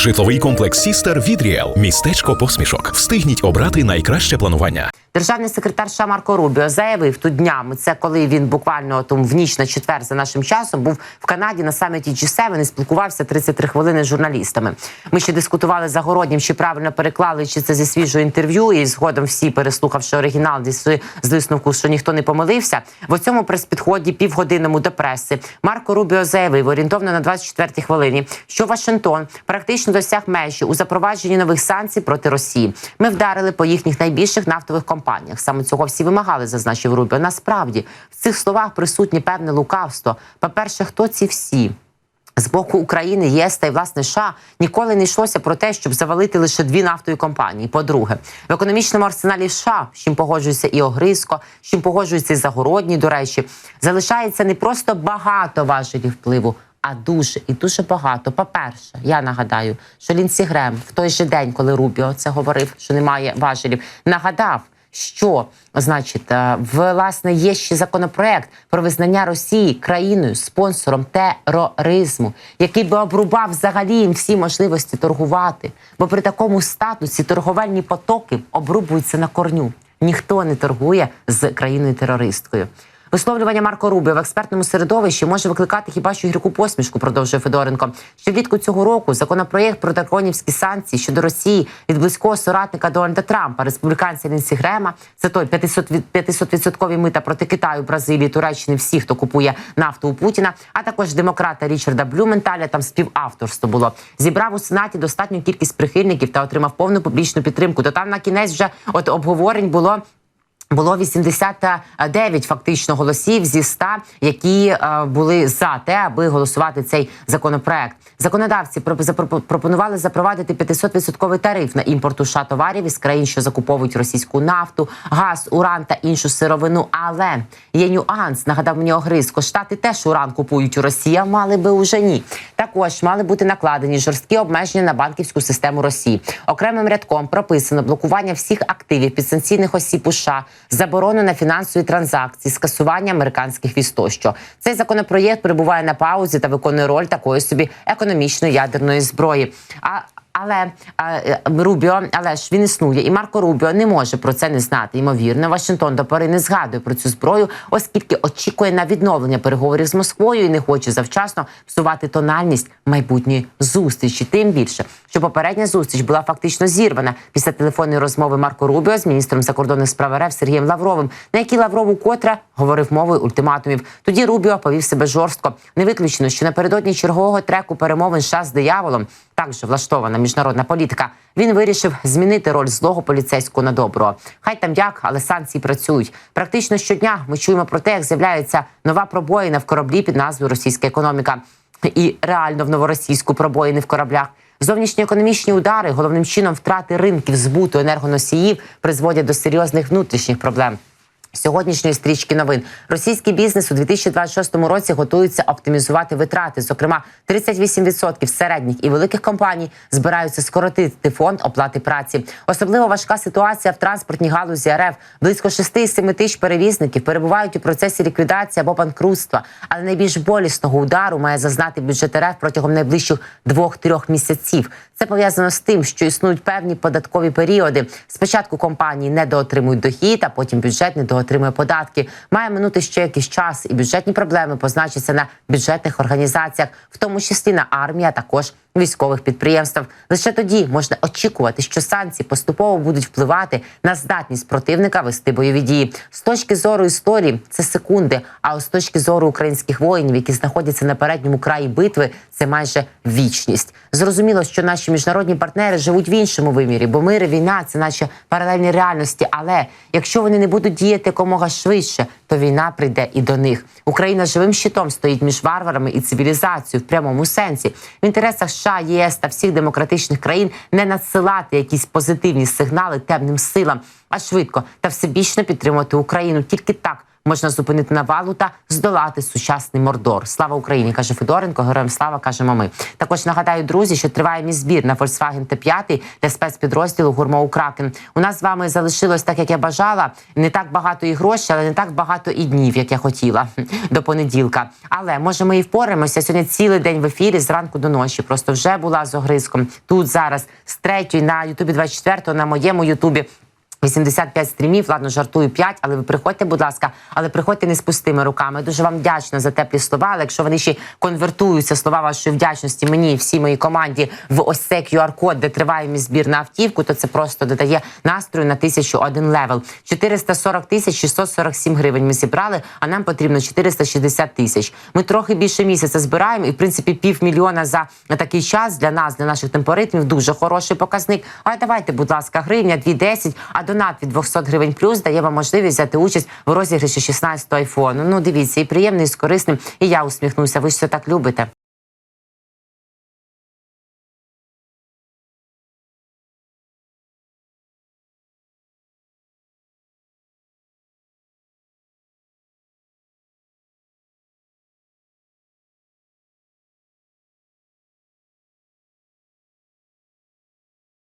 Житловий комплекс Сістер від Ріел. Містечко посмішок. Встигніть обрати найкраще планування. Державний секретар США Марко Рубіо заявив тут днями. Це коли він буквально там в ніч на четвер за нашим часом був в Канаді на саміті G7 і спілкувався 33 хвилини з журналістами. Ми ще дискутували за городнім, чи правильно переклали, чи це зі свіжого інтерв'ю. І згодом всі, переслухавши оригінал, десь з висновку, що ніхто не помилився. В цьому прес-підході півгодинному до преси Марко Рубіо заявив орієнтовно на 24-й хвилині, що Вашингтон практично досяг межі у запровадженні нових санкцій проти Росії. Ми вдарили по їхніх найбільших нафтових компаніях. Саме цього всі вимагали, зазначив Рубіо. Насправді в цих словах присутнє певне лукавство. По перше, хто ці всі? З боку України, ЄС та й власне США ніколи не йшлося про те, щоб завалити лише дві нафтові компанії. По-друге, в економічному арсеналі США, з чим погоджується і Огризко, з чим погоджується і Загородній, до речі, залишається не просто багато важелів впливу, а дуже і дуже багато. По-перше, я нагадаю, що Лінсі Грем в той же день, коли Рубіо це говорив, що немає важелів, нагадав. Що значить, е, власне є ще законопроект про визнання Росії країною спонсором тероризму, який би обрубав взагалі їм всі можливості торгувати? Бо при такому статусі торговельні потоки обрубуються на корню. Ніхто не торгує з країною терористкою. Висловлювання Марко Рубіо в експертному середовищі може викликати хіба що гірку посмішку, продовжує Федоренко. Ще влітку цього року законопроєкт про драконівські санкції щодо Росії від близького соратника Дональда Трампа, республіканця Лінсі Грема, це той 500 500% мита проти Китаю, Бразилії, Туреччини, всіх, хто купує нафту у Путіна, а також демократа Річарда Блюменталя. Там співавторство було. Зібрав у сенаті достатню кількість прихильників та отримав повну публічну підтримку. То там на кінець вже от обговорень було. Було 89 фактично голосів зі 100, які е, були за те, аби голосувати цей законопроект. Законодавці пропонували запровадити 500-відсотковий тариф на імпорт США товарів із країн, що закуповують російську нафту, газ, уран та іншу сировину. Але є нюанс. Нагадав мені Огризко, штати теж уран купують у Росії, а мали би уже ні. Також мали бути накладені жорсткі обмеження на банківську систему Росії. Окремим рядком прописано блокування всіх активів підсанкційних осіб США, заборону на фінансові транзакції, скасування американських віз тощо. Цей законопроєкт перебуває на паузі та виконує роль такої собі економічної ядерної зброї. А але а, Рубіо, але ж він існує, і Марко Рубіо не може про це не знати. Ймовірно, Вашингтон до пори не згадує про цю зброю, оскільки очікує на відновлення переговорів з Москвою і не хоче завчасно псувати тональність майбутньої зустрічі. Тим більше, що попередня зустріч була фактично зірвана після телефонної розмови Марко Рубіо з міністром закордонних справ РФ Сергієм Лавровим, на якій Лавров укотре говорив мовою ультиматумів. Тоді Рубіо повів себе жорстко. Не виключено, що напередодні чергового треку перемовин США з дияволом також влаштована міжнародна політика. Він вирішив змінити роль злого поліцейського на доброго. Хай там як, але санкції працюють. Практично щодня ми чуємо про те, як з'являється нова пробоїна в кораблі під назвою Російська економіка, і реально в новоросійську пробоїни в кораблях. Зовнішні економічні удари, головним чином втрати ринків збуту енергоносіїв, призводять до серйозних внутрішніх проблем. Сьогоднішньої стрічки новин російський бізнес у 2026 році готується оптимізувати витрати. Зокрема, 38% середніх і великих компаній збираються скоротити фонд оплати праці. Особливо важка ситуація в транспортній галузі РФ. Близько 6-7 тисяч перевізників перебувають у процесі ліквідації або банкрутства. Але найбільш болісного удару має зазнати бюджет РФ протягом найближчих 2-3 місяців. Це пов'язано з тим, що існують певні податкові періоди. Спочатку компанії недоотримують дохід, а потім бюджет не отримує податки. Має минути ще якийсь час, і бюджетні проблеми позначаться на бюджетних організаціях, в тому числі на армії, а також військових підприємств. Лише тоді можна очікувати, що санкції поступово будуть впливати на здатність противника вести бойові дії. З точки зору історії це секунди. А з точки зору українських воїнів, які знаходяться на передньому краї битви, це майже вічність. Зрозуміло, що наші міжнародні партнери живуть в іншому вимірі, бо мир і війна це наче паралельні реальності. Але якщо вони не будуть діяти якомога швидше, то війна прийде і до них. Україна живим щитом стоїть між варварами і цивілізацією в прямому сенсі. В інтересах США, ЄС та всіх демократичних країн не надсилати якісь позитивні сигнали темним силам, а швидко та всебічно підтримувати Україну. Тільки так можна зупинити навалу та здолати сучасний мордор. Слава Україні! каже Федоренко. Героям слава кажемо ми. Також нагадаю, друзі, що триває мій збір на Volkswagen Т5 для спецпідрозділу Гурмоу Кракен. У нас з вами залишилось так, як я бажала. Не так багато і грошей, але не так багато і днів, як я хотіла до понеділка. Але може ми і впораємося сьогодні цілий день в ефірі зранку до ночі. Просто вже була з огризком. Тут зараз з третьої на Ютубі 24 на моєму Ютубі. 85 стрімів, ладно, жартую 5, але ви приходьте, будь ласка, але приходьте не з пустими руками. Дуже вам вдячна за теплі слова. Але якщо вони ще конвертуються, слова вашої вдячності мені і всій моїй команді в ось цей QR-код, де триває мій збір на автівку, то це просто додає настрою на 1001 левел. 440 тисяч 647 гривень ми зібрали, а нам потрібно 460 тисяч. Ми трохи більше місяця збираємо, і в принципі півмільйона за такий час для нас, для наших темпоритмів, дуже хороший показник. Але давайте, будь ласка, гривня 2,10, а донат від 200 гривень плюс дає вам можливість взяти участь в розіграші 16 айфону. Ну дивіться, і приємний, і з корисним. І я усміхнуся. Ви ж все так любите.